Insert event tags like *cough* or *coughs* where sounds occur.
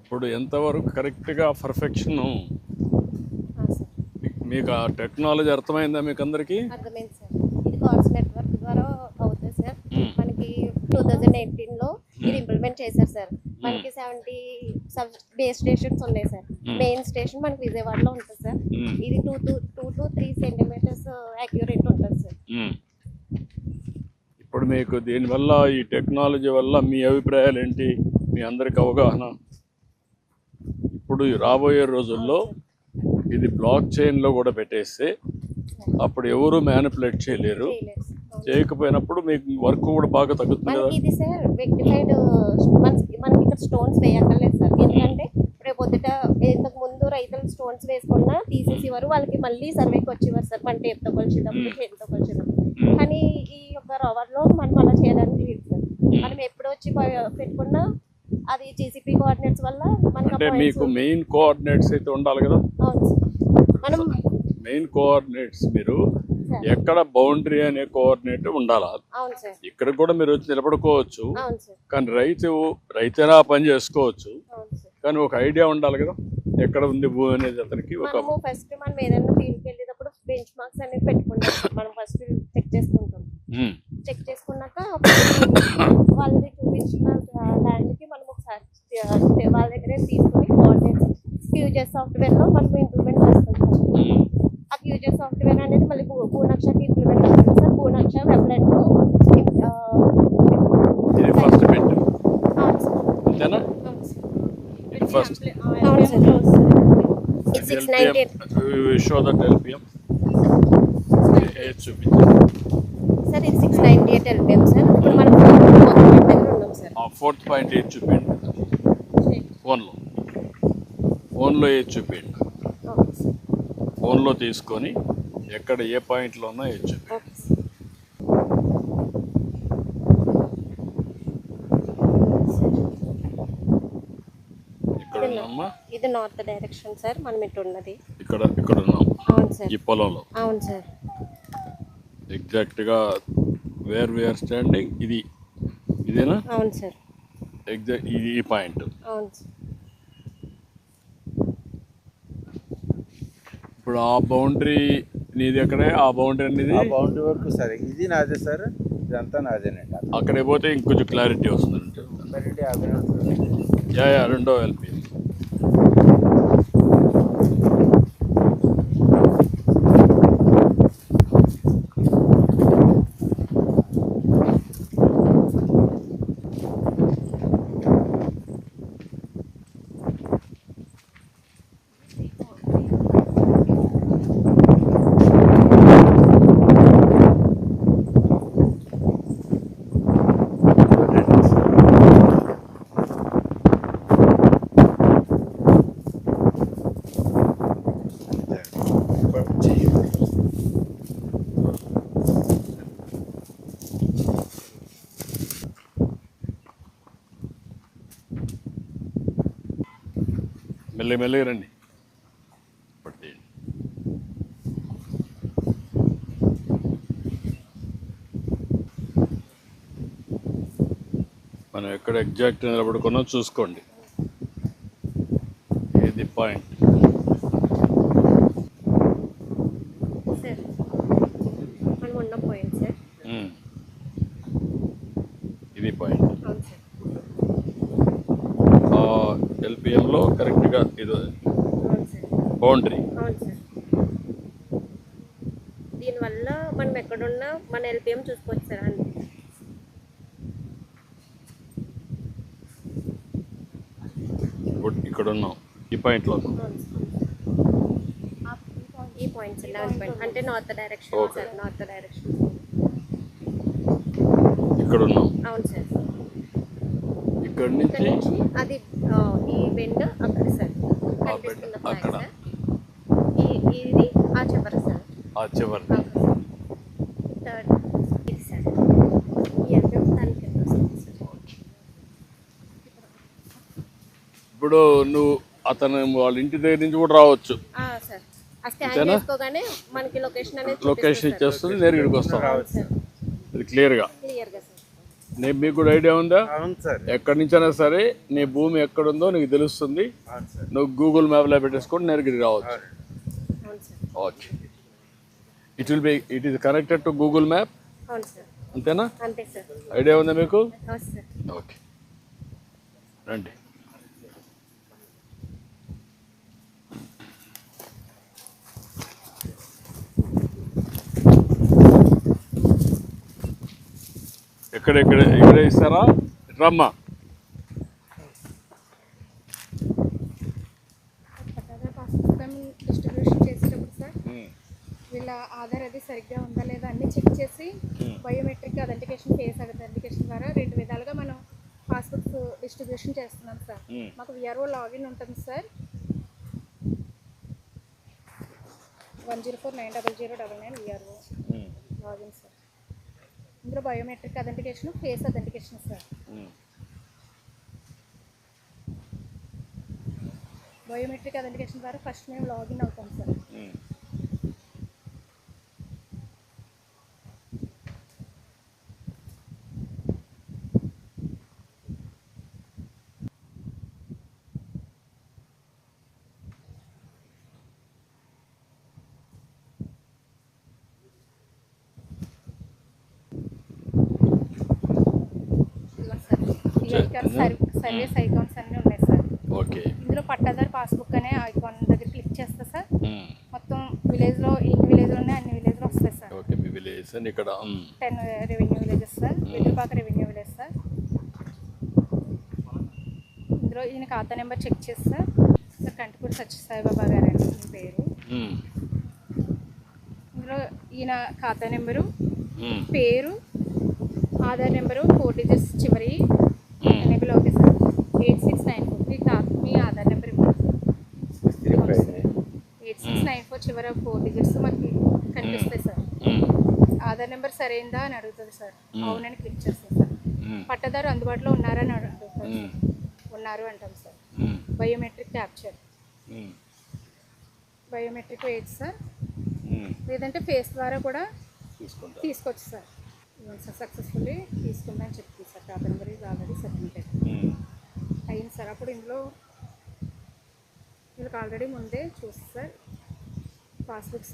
ఇప్పుడు ఎంతవరకు కరెక్ట్గా పర్ఫెక్షన్? మీకు ఆ టెక్నాలజీ అర్థమైందా మీకు అందరికీ అర్థమైంది సార్. ఇది నెట్వర్క్ ద్వారా అవుతుంది సార్. మనకి టూ థౌజండ్ ఎయిటీన్లో ఇది ఇంప్లిమెంట్ చేశారు సార్. మనకి సెవెంటీ సబ్ బేస్ స్టేషన్స్ ఉన్నాయి సార్. మెయిన్ స్టేషన్ మనకి విజయవాడలో ఉంటుంది సార్. ఇది two two two to three centimetres accurate ఉంటుంది సార్. ఇప్పుడు మీకు దీనివల్ల ఈ టెక్నాలజీ వల్ల మీ అభిప్రాయాలు ఏంటి మీ అందరికి అవగాహన? ఇప్పుడు రాబోయే రోజుల్లో ఇది బ్లాక్ చైన్లో కూడా పెట్టేస్తే అప్పుడు ఎవరు మ్యానిపులేట్ చేయలేరు. చేయకపోయినప్పుడు మీకు వర్క్ కూడా బాగా తగ్గుతుంది కదా. ఇది సార్ రెక్టిఫైడ్ మనకి మనకి ఇక్కడ స్టోన్స్ వేయక్కర్లేదు సార్. ఎందుకంటే రేపు పొద్దుట ఇంతకు ముందు రైతులు స్టోన్స్ వేసుకున్నా తీసేసేవారు వాళ్ళకి మళ్ళీ సర్వేకి వచ్చేవారు సార్. మన టేప్తో కొలిచేటప్పుడు చేతితో కొలిచేటప్పుడు. కానీ ఈ యొక్క రవర్లో మనం అలా చేయడానికి లేదు సార్. మనం ఎప్పుడు వచ్చి పెట్టుకున్నా అది జీసీపీ కోఆర్డినేట్స్ వల్ల అంటే మీకు మెయిన్ కోఆర్డినేట్స్ అయితే ఉండాలి కదా? మనం మెయిన్ కోఆర్డినేట్స్ మీరు ఎక్కడ బౌండరీ అనే కోఆర్డినేట్ ఉండాలా? ఇక్కడ కూడా మీరు వచ్చి నిలబడుకోవచ్చు. కానీ రైతు రైతైనా పని చేసుకోవచ్చు. కానీ ఒక ఐడియా ఉండాలి కదా? ఎక్కడ ఉంది భూమి అనేది అతనికి ఒక ఫస్ట్ మనం ఏదైనా ఫీల్డ్కి వెళ్ళేటప్పుడు బెంచ్ మార్క్స్ అనేవి పెట్టుకుంటాం. మనం ఫస్ట్ చెక్ చేసుకుంటాం. చెక్ చేసుకున్నాక *coughs* వాళ్ళది చూపించిన ల్యాండ్కి ఆ, వాళ్ళ దగ్గరే తీసుకొని కోఆర్డినేట్స్ క్యూజెస్ సాఫ్ట్వేర్లో మనం ఇంప్లిమెంట్ చేస్తాం. ఉమ్. ఆ క్యూజెస్ సాఫ్ట్వేర్ అనేది మళ్ళీ భూనక్షకి ఇంప్లిమెంట్ అవుతుంది sir. Bhunaksha వెబ్లెట్ first six ninety show that LPM చూపించండి సార్. ఇది six ninety eight LPM sir. ఇప్పుడు మనం ఫోర్త్ పాయింట్ ఏది చూపించండి ఫోన్లో. ఫోన్లో ఏది చూపించండి ఫోన్లో తీసుకొని ఎక్కడ ఏ పాయింట్లో ఉన్నా ఏది చూపించండి ఇక్కడ ఉన్నామా? ఇది నార్త్ డైరెక్షన్ సార్ మనం ఇటు ఉన్నది ఇక్కడ ఇక్కడ ఉన్నాం. అవును సార్ ఈ పొలంలో. అవును సార్ ఎగ్జాక్ట్గా వేర్ వేర్ స్టాండింగ్ ఇది. ఇదేనా? అవును సార్ ఎగ్జాక్ట్ ఇది ఈ పాయింట్. అవును సార్ ఇప్పుడు ఆ బౌండరీ నీది ఎక్కడే? ఆ బౌండరీ అనేది ఆ బౌండరీ వరకు సరే. ఇది నాదే సార్. ఇదంతా నాదేనండి అక్కడికి పోతే ఇంకొంచెం క్లారిటీ వస్తుంది. యా యా రెండో ఎల్పి మెల్లి మెల్లి రండి. మనం ఎక్కడ ఎగ్జాక్ట్ నిలబడుకున్నా చూసుకోండి. ఏది పాయింట్ సార్ మనం ఉన్న పాయింట్ సార్ ఇది పాయింట్ అవును సార్ ఎల్పిఎంలో కరెక్ట్గా ఇది బౌండరీ. అవును సార్. దీనివల్ల మనం ఎక్కడున్నా మన ఎల్పిఎం చూసుకోవచ్చు సార్ అంతే ఇప్పుడు ఇక్కడ ఉన్నాం ఈ పాయింట్లో ఈ పాయింట్ సార్ లెవెన్ పాయింట్ అంటే north direction. Sir north direction ఇక్కడ ఉన్నాం అవును సార్. ఇక్కడ నుంచి అది ఆ, ఈ బెండ్ అక్కడ సార్ ఆ కనిపిస్తున్న bend flag అక్కడ. సార్ ఈ ఇది ఆ చివరి సార్ ఆ చివరి ఇప్పుడు నువ్వు అతను వాళ్ళ ఇంటి దగ్గర నుంచి కూడా రావచ్చు. లొకేషన్ అనేది లొకేషన్ ఇచ్చేస్తుంది నేరుగా ఇక్కడికి వస్తాం. అవును సార్. ఇది క్లియర్గా? నేను మీకు కూడా ఐడియా ఉందా? అవును సార్. ఎక్కడి నుంచైనా సరే నీ భూమి ఎక్కడుందో నీకు తెలుస్తుంది. అవును సార్. నువ్వు గూగుల్ మ్యాప్లో పెట్టేసుకొని నేరుగా రావచ్చు. అవును sir. Okay. It will be it is connected to Google map అంతేనా? ఐడియా ఉందా మీకు? ఓకే. రండి. ఎక్కడ ఎక్కడ ఇక్కడే ఇస్తారా? రమ్మా పట్టాదారు పాస్బుక్ డిస్ట్రిబ్యూషన్ చేసేటప్పుడు సార్ వీళ్ళ ఆధార్ అది సరిగ్గా ఉందా లేదా అన్ని చెక్ చేసి బయోమెట్రిక్ అథెంటికేషన్ ఫేస్ అథెంటికేషన్ ద్వారా రెండు విధాలుగా మనం పాస్బుక్స్ డిస్ట్రిబ్యూషన్ చేస్తున్నాం సార్ మాకు విఆర్ఓ లాగిన్ ఉంటుంది sir one zero four nine double zero double nine VRO login sir ఇందులో biometric authentication face authentication sir biometric authentication ద్వారా ఫస్ట్ మేము లాగిన్ అవుతాం సార్ సర్ సర్వీస్ ఐకాన్స్ అన్నీ ఉన్నాయి సార్. ఓకే. ఇందులో పట్టాదారు పాస్బుక్ అనే ఐకాన్ దగ్గర క్లిక్ చేస్తే సార్. మొత్తం విలేజ్లో ఎన్ని విలేజ్లు ఉన్నాయి అన్ని విలేజ్లో వస్తాయి సార్. ఓకే మీ విలేజ్ అని ఇక్కడ ten revenue villages sir. Vedurupaka revenue village sir. ఇందులో ఈయన ఖాతా నెంబర్ చెక్ చేస్తే సార్. సార్ కంటిపూడి సత్యసాయిబాబా గారు అండి మీ పేరు. ఇందులో ఈయన ఖాతా నెంబరు పేరు ఆధార్ నెంబరు ఫోర్ డిజిట్స్ చివరి enable okay sir. Eight six nine four. మీ మీ Aadhaar number eight six nine four చివర ఫోర్ డిజిట్స్ మనకి కనిపిస్తాయి సార్. ఆధార్ నెంబర్ సరైందా అని అడుగుతుంది సార్. అవునని క్లిక్ చేస్తాం సార్. పట్టదారు అందుబాటులో ఉన్నారని సార్. ఉన్నారు అంటాం సార్. Biometric capture. బయోమెట్రిక్ వేయచ్చు సార్. లేదంటే ఫేస్ ద్వారా కూడా తీసుకుంటా తీసుకోవచ్చు సార్. సక్సెస్ఫుల్లీ తీసుకుందని చెప్తుంది నెంబర్ ఇది ఆల్రెడీ సబ్మిటెడ్ అయింది సార్. అప్పుడు ఇందులో వీళ్ళకి ఆల్రెడీ ముందే చూసి సార్ పాస్బుక్స్